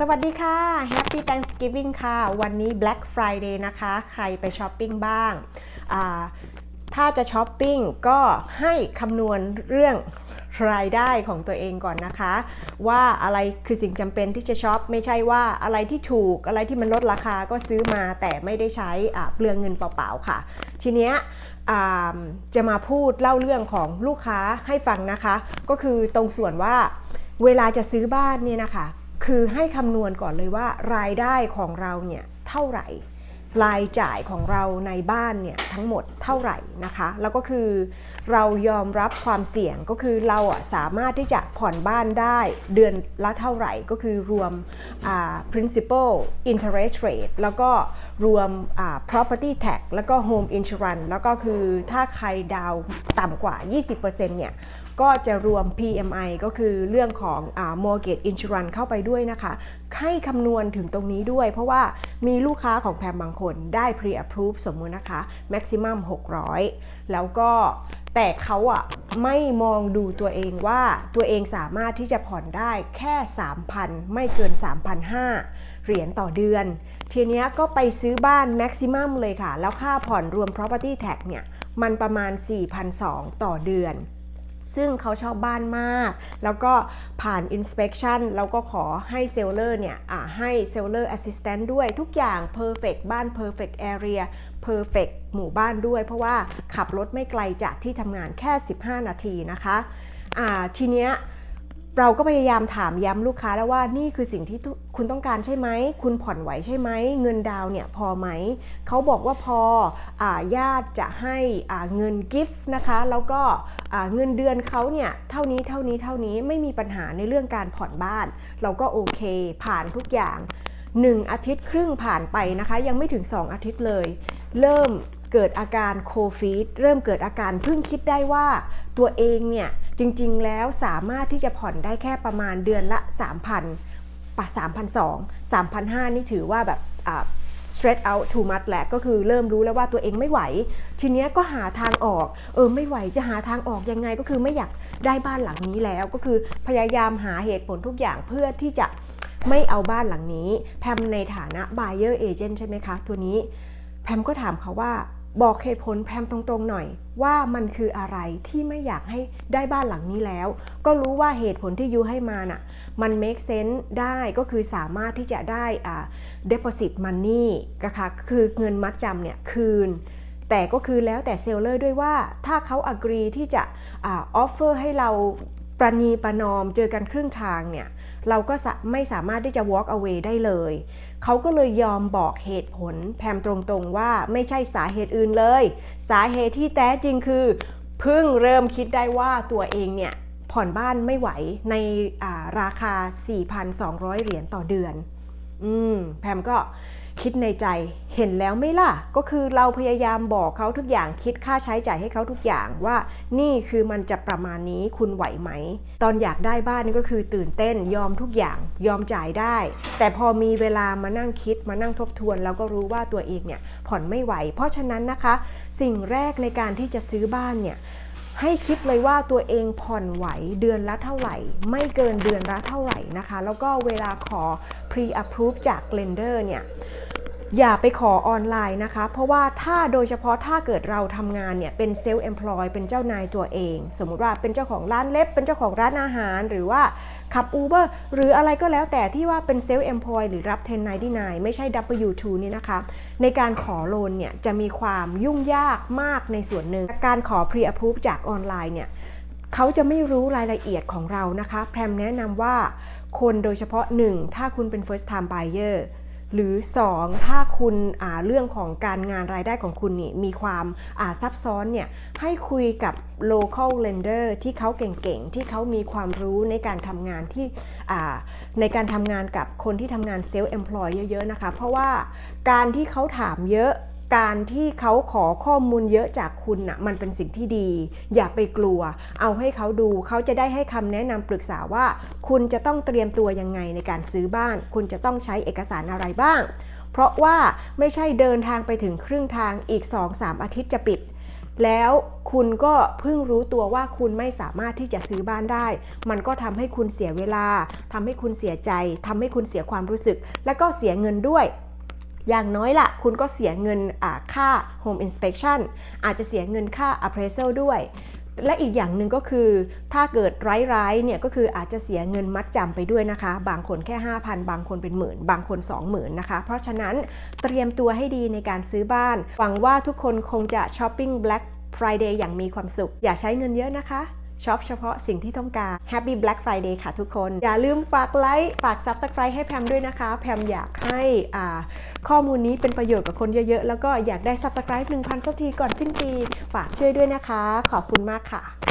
สวัสดีค่ะ Happy Thanksgiving ค่ะ วันนี้ Black Friday นะคะ ใครไปช้อปปิ้งบ้างาถ้าจะช้อปปิ้งก็ให้คำนวณเรื่องรายได้ของตัวเองก่อนนะคะ ว่าอะไรคือสิ่งจำเป็นที่จะช็อปไม่ใช่ว่าอะไรที่ถูกอะไรที่มันลดราคาก็ซื้อมาแต่ไม่ได้ใช้เปลืองเงินเปล่าๆค่ะ ทีเนี้ยจะมาพูดเล่าเรื่องของลูกค้าให้ฟังนะคะ ก็คือตรงส่วนว่าเวลาจะซื้อบ้านเนี่ยนะคะ คือให้คำนวณก่อนเลยว่ารายได้ของเราเนี่ยเท่าไหร่ รายจ่ายของเราในบ้านเนี่ยทั้งหมดเท่าไหร่นะคะ แล้วก็คือเรายอมรับความเสี่ยงก็คือเราอะสามารถที่จะผ่อนบ้านได้เดือนละเท่าไหร่ก็คือรวม principal interest rate แล้วก็รวม property tax แล้วก็ home insurance แล้วก็คือถ้าใครดาวต่ำกว่า 20%เนี่ย ก็จะรวม PMI ก็คือเรื่องของอ mortgage insurance เข้าไปด้วยนะคะ ให้คำนวณถึงตรงนี้ด้วย เพราะว่ามีลูกค้าของแพมบางคนได้ pre approve สมมุตินะคะ maximum 600 แล้วก็แต่เขาอะไม่มองดูตัวเองว่าตัวเองสามารถที่จะผ่อนได้แค่ 3,000 ไม่เกิน 3,500 เหรียญต่อเดือน ทีนี้ก็ไปซื้อบ้าน maximum เลยค่ะ แล้วค่าผ่อนรวม property tax เนี่ย มันประมาณ 4,200 ต่อเดือน ซึ่งเขาชอบบ้านมาก แล้วก็ผ่าน inspection เราก็ขอให้เซลเลอร์เนี่ยอ่าให้ seller assistant ด้วยทุกอย่าง perfect บ้าน perfect area perfect หมู่บ้านด้วย เพราะว่าขับรถไม่ไกลจากที่ทำงานแค่ 15 นาทีนะคะอ่าทีเนี้ย เราก็พยายามถามย้ำลูกค้าแล้วว่านี่คือสิ่งที่คุณต้องการใช่ไหม คุณผ่อนไหวใช่ไหม เงินดาวเนี่ยพอไหม เขาบอกว่าพออญาติจะให้เงินกิฟต์นะคะ แล้วก็เงินเดือนเขาเนี่ยเท่านี้เท่านี้เท่านี้ไม่มีปัญหาในเรื่องการผ่อนบ้าน เราก็โอเค ผ่านทุกอย่าง 1 อาทิตย์ครึ่งผ่านไปนะคะ ยังไม่ถึง 2 อาทิตย์เลย เริ่มเกิดอาการโคฟีดเริ่มเกิดอาการเพิ่งคิดได้ว่าตัวเองเนี่ย จริงๆ แล้วสามารถที่จะผ่อนได้แค่ประมาณเดือนละ 3,000ปะ3,200 3,500นี่ถือว่าแบบ straight out too much แหละก็คือเริ่มรู้แล้วว่าตัวเองไม่ไหว ทีเนี้ยก็หาทางออก เออไม่ไหวจะหาทางออกยังไงก็คือไม่อยากได้บ้านหลังนี้แล้ว ก็คือพยายามหาเหตุผลทุกอย่างเพื่อที่จะไม่เอาบ้านหลังนี้ แพมในฐานะ buyer agent ใช่ไหมคะ ตัวนี้ แพมก็ถามเขาว่า บอกเหตุผลแพมตรงๆหน่อยว่ามันคืออะไรที่ไม่อยากให้ได้บ้านหลังนี้แล้ว ก็รู้ว่าเหตุผลที่ยูให้มาน่ะมัน make sense ได้ก็คือสามารถที่จะได้อ่า deposit money ก็ค่ะคือเงินมัดจำเนี่ยคืน แต่ก็คือแล้วแต่เซลเลอร์ด้วยว่าถ้าเขา agree ที่จะอ่า offer ให้เราประนีประนอมเจอกันครึ่งทางเนี่ย เราก็ไม่สามารถที่จะ walk away ได้เลย เขาก็เลยยอมบอกเหตุผลแพมตรงๆว่าไม่ใช่สาเหตุอื่นเลย สาเหตุที่แท้จริงคือ เพิ่งเริ่มคิดได้ว่าตัวเองเนี่ยผ่อนบ้านไม่ไหวในราคา 4,200 เหรียญต่อเดือน อืม แพมก็ คิดในใจเห็นแล้วไม่ล่ะ ก็คือเราพยายามบอกเขาทุกอย่างคิดค่าใช้จ่ายให้เขาทุกอย่างว่านี่คือมันจะประมาณนี้คุณไหวไหม ตอนอยากได้บ้านนี่ก็คือตื่นเต้นยอมทุกอย่างยอมจ่ายได้ แต่พอมีเวลามานั่งคิดมานั่งทบทวนเราก็รู้ว่าตัวเองเนี่ยผ่อนไม่ไหว เพราะฉะนั้นนะคะ สิ่งแรกในการที่จะซื้อบ้านเนี่ยให้คิดเลยว่าตัวเองผ่อนไหวเดือนละเท่าไหร่ ไม่เกินเดือนละเท่าไหร่นะคะ แล้วก็เวลาขอ pre approve จาก lender เนี่ย อย่าไปขอออนไลน์นะคะ เพราะว่าถ้าโดยเฉพาะถ้าเกิดเราทำงานเนี่ยเป็นเซลล์ employ เป็นเจ้านายตัวเอง สมมุติว่าเป็นเจ้าของร้านเล็บ เป็นเจ้าของร้านอาหาร หรือว่าขับ Uber หรืออะไรก็แล้วแต่ที่ว่าเป็นเซลล์ employ หรือรับ1099ไม่ใช่ W2 นี่นะคะ ในการขอโลนเนี่ยจะมีความยุ่งยากมากในส่วนหนึ่ง การขอ pre approve จากออนไลน์เนี่ยเขาจะไม่รู้รายละเอียดของเรานะคะ แพรมแนะนำว่าคนโดยเฉพาะ 1 ถ้าคุณเป็น first time buyer หรือ 2 ถ้าคุณเรื่องของการงานรายได้ของคุณนี่มีความาซับซ้อนเนี่ยให้คุยกับ local lender ที่เขาเก่งๆ ที่เขามีความรู้ในการทำงานที่ในการทำงานกับคนที่ทำงาน self employ เยอะๆนะคะ เพราะว่าการที่เขาถามเยอะ การที่เขาขอข้อมูลเยอะจากคุณน่ะมันเป็นสิ่งที่ดี อย่าไปกลัว เอาให้เขาดูเขาจะได้ให้คำแนะนำปรึกษาว่า คุณจะต้องเตรียมตัวยังไงในการซื้อบ้าน คุณจะต้องใช้เอกสารอะไรบ้าง เพราะว่าไม่ใช่เดินทางไปถึงครึ่งทางอีก 2-3 อาทิตย์จะปิด แล้วคุณก็เพิ่งรู้ตัวว่าคุณไม่สามารถที่จะซื้อบ้านได้ มันก็ทำให้คุณเสียเวลาทำให้คุณเสียใจทำให้คุณเสียความรู้สึก และก็เสียเงินด้วยอย่างน้อยล่ะ คุณก็เสียเงินค่า home inspection อาจจะเสียเงินค่า appraisal ด้วย และอีกอย่างหนึ่งก็คือ ถ้าเกิดร้ายๆเนี่ยก็คืออาจจะเสียเงินมัดจำไปด้วยนะคะ บางคนแค่ 5,000 บางคนเป็นหมื่น บางคน 20,000นะคะ เพราะฉะนั้นเตรียมตัวให้ดีในการซื้อบ้าน หวังว่าทุกคนคงจะช้อปปิ้ง Black Friday อย่างมีความสุข อย่าใช้เงินเยอะนะคะ ช็อปเฉพาะสิ่งที่ต้องการ Happy Black Friday ค่ะทุกคน อย่าลืมฝากไลค์ ฝาก Subscribe ให้แพมด้วยนะคะ แพมอยากให้ข้อมูลนี้เป็นประโยชน์กับคนเยอะๆ แล้วก็อยากได้ Subscribe 1,000สักทีก่อนสิ้นปี ฝากช่วยด้วยนะคะ ขอบคุณมากค่ะ